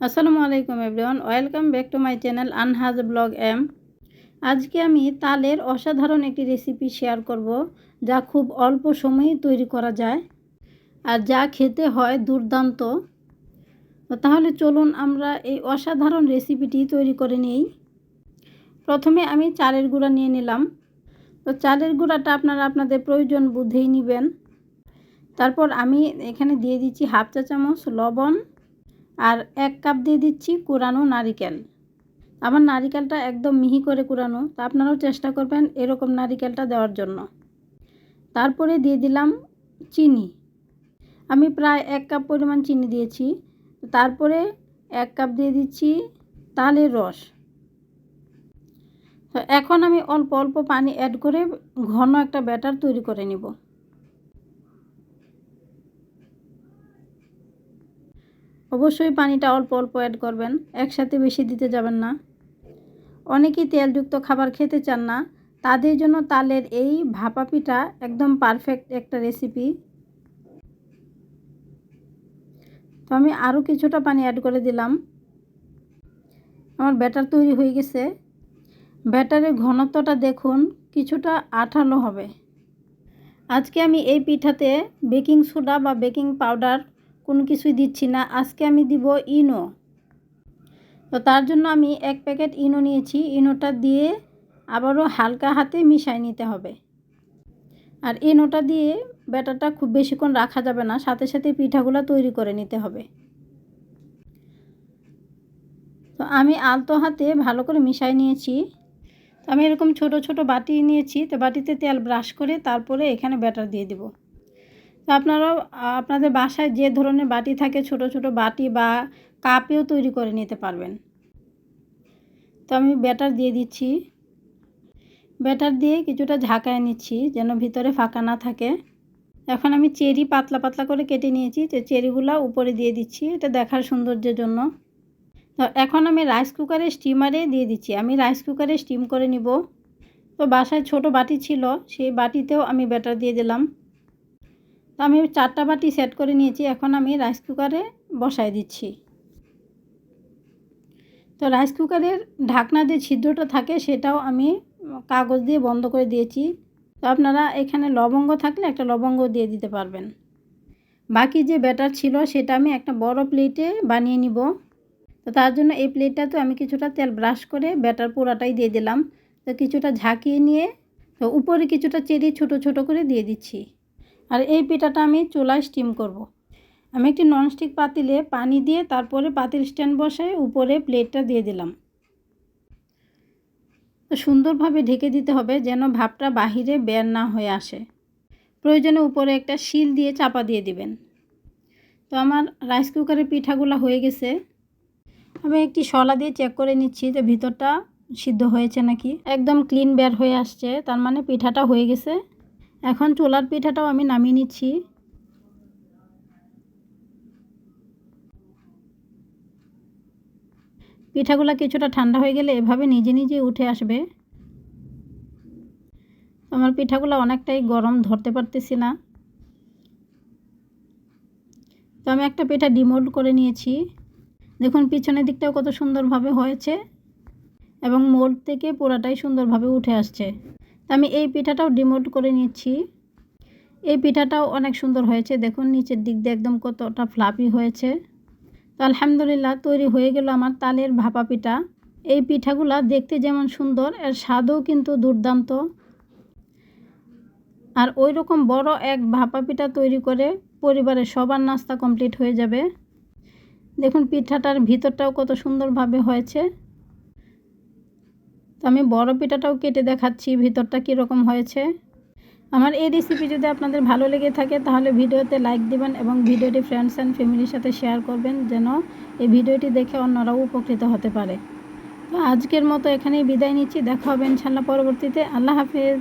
আসসালামু আলাইকুম everyone, welcome back to my channel Anhaj blog M. আজকে আমি তালের অসাধারণ একটি রেসিপি শেয়ার করব, যা খুব অল্প সময়ে তৈরি করা যায় আর যা খেতে হয় দুর্দান্ত। তাহলে চলুন আমরা এই অসাধারণ রেসিপিটি তৈরি করে নিই। প্রথমে আমি চালের গুঁড়া নিয়ে নিলাম। তো চালের গুঁড়াটা আপনারা আপনাদের প্রয়োজন বুঝেই নেবেন। তারপর আমি এখানে দিয়ে দিচ্ছি হাফ চা চামচ লবণ আর এক কাপ দিয়ে দিচ্ছি কুরানো নারিকেল। আমার নারিকেলটা একদম মিহি করে কুরানো, তা আপনারাও চেষ্টা করবেন এরকম নারিকেলটা দেওয়ার জন্য। তারপরে দিয়ে দিলাম চিনি। আমি প্রায় এক কাপ পরিমাণ চিনি দিয়েছি। তারপরে এক কাপ দিয়ে দিচ্ছি তালের রস। এখন আমি অল্প অল্প পানি অ্যাড করে ঘন একটা ব্যাটার তৈরি করে নিব। অবশ্যই পানিটা অল্প অল্প অ্যাড করবেন, একসাথে বেশি দিতে যাবেন না। অনেকেই তেলযুক্ত খাবার খেতে চান না, তাদের জন্য তালের এই ভাপা পিঠা একদম পারফেক্ট একটা রেসিপি তো আমি আরও কিছুটা পানি অ্যাড করে দিলাম। আমার ব্যাটার তৈরি হয়ে গেছে। ব্যাটারের ঘনত্বটা দেখুন, কিছুটা আঠালো হবে। আজকে আমি এই পিঠাতে বেকিং সোডা বা বেকিং পাউডার কোনো কিছুই দিচ্ছি না। আজকে আমি দিব ইনো। তো তার জন্য আমি এক প্যাকেট ইনো নিয়েছি। ইনোটা দিয়ে আবারও হালকা হাতে মিশাই নিতে হবে। আর ইনোটা দিয়ে ব্যাটারটা খুব বেশিক্ষণ রাখা যাবে না। সাথে সাথে পিঠাগুলো তৈরি করে নিতে হবে। তো আমি আলতো হাতে ভালো করে মিশাই নিয়েছি। আমি এরকম ছোট ছোট বাটি নিয়েছি। তো বাটিতে তেল ব্রাশ করে তারপরে এখানে ব্যাটার দিয়ে দেবো। তো আপনারাও, আপনাদের বাসায় যে ধরনের বাটি থাকে, ছোট ছোট বাটি বা কাপেও তৈরি করে নিতে পারবেন। তো আমি ব্যাটার দিয়ে দিচ্ছি। ব্যাটার দিয়ে কিছুটা ঝাঁকায় নিচ্ছি যেন ভিতরে ফাঁকা না থাকে। এখন আমি চেরি পাতলা পাতলা করে কেটে নিয়েছি, তো চেরিগুলো উপরে দিয়ে দিচ্ছি, এটা দেখার সৌন্দর্যের জন্য। তো এখন আমি রাইস কুকারে স্টিমারে দিয়ে দিচ্ছি, আমি রাইস কুকারে স্টিম করে নিব। তো বাসায় ছোট বাটি ছিল, সেই বাটিতেও আমি ব্যাটার দিয়ে দিলাম। তো আমি চারটা বাটি সেট করে নিয়েছি, এখন আমি রাইস কুকারে বসাই দিচ্ছি। তো রাইস কুকারের ঢাকনা যে ছিদ্রটা থাকে, সেটাও আমি কাগজ দিয়ে বন্ধ করে দিয়েছি। তো আপনারা এখানে লবঙ্গ থাকলে একটা লবঙ্গ দিয়ে দিতে পারবেন। বাকি যে ব্যাটার ছিল, সেটা আমি একটা বড় প্লেটে বানিয়ে নিব। তো তার জন্য এই প্লেটটাতে আমি কিছুটা তেল ব্রাশ করে ব্যাটার পোড়াটাই দিয়ে দিলাম। তো কিছুটা ঝাঁকিয়ে নিয়ে, তো উপরে কিছুটা চেরি ছোট ছোট করে দিয়ে দিচ্ছি। আর এই পিঠাটা আমি চুলায় স্টিম করব। আমি একটি ননস্টিক পাতিলে পানি দিয়ে তারপরে পাতিল স্ট্যান্ড বসায় উপরে প্লেটটা দিয়ে দিলাম। তো সুন্দরভাবে ঢেকে দিতে হবে যেন ভাবটা বাহিরে বের না হয়ে আসে। প্রয়োজনে উপরে একটা শিল দিয়ে চাপা দিয়ে দিবেন। তো আমার রাইস কুকারের পিঠাগুলো হয়ে গেছে। আমি একটি শলা দিয়ে চেক করে নিচ্ছি যে ভিতরটা সিদ্ধ হয়েছে নাকি। একদম ক্লিন বের হয়ে আসছে, তার মানে পিঠাটা হয়ে গেছে। এখন চোলার পিঠাটাও আমি নামিয়ে নিচ্ছি। পিঠাগুলো কিছুটা ঠান্ডা হয়ে গেলে এভাবে নিজে নিজে উঠে আসবে। আমার পিঠাগুলো অনেকটাই গরম, ধরতে পারতেছি না। তো আমি একটা পিঠা ডিমোল্ড করে নিয়েছি। দেখুন, পিছনের দিকটাও কত সুন্দরভাবে হয়েছে এবং মোল্ড থেকে পোড়াটাই সুন্দরভাবে উঠে আসছে। আমি এই পিঠাটাও ডিমোল্ড করে নিচ্ছি। এই পিঠাটাও অনেক সুন্দর হয়েছে। দেখুন, নিচের দিক দিয়ে একদম কতটা ফ্লাপি হয়েছে। তো আলহামদুলিল্লাহ, তৈরি হয়ে গেল আমার তালের ভাপা পিঠা। এই পিঠাগুলা দেখতে যেমন সুন্দর, এর স্বাদও কিন্তু দুর্দান্ত। আর ওই রকম বড় এক ভাপা পিঠা তৈরি করে পরিবারের সবার নাস্তা কমপ্লিট হয়ে যাবে। দেখুন, পিঠাটার ভিতরটাও কত সুন্দরভাবে হয়েছে। তো আমি বড় পিঠাটাও কেটে দেখাচ্ছি, ভিতরটা কীরকম হয়েছে। আমার এই রেসিপি যদি আপনাদের ভালো লেগে থাকে, তাহলে ভিডিওতে লাইক দিবেন এবং ভিডিওটি ফ্রেন্ডস অ্যান্ড ফ্যামিলির সাথে শেয়ার করবেন, যেন এই ভিডিওটি দেখে অন্যরাও উপকৃত হতে পারে। তো আজকের মতো এখানেই বিদায় নিচ্ছি, দেখা হবে ইনশাল্লাহ পরবর্তীতে। আল্লাহ হাফেজ।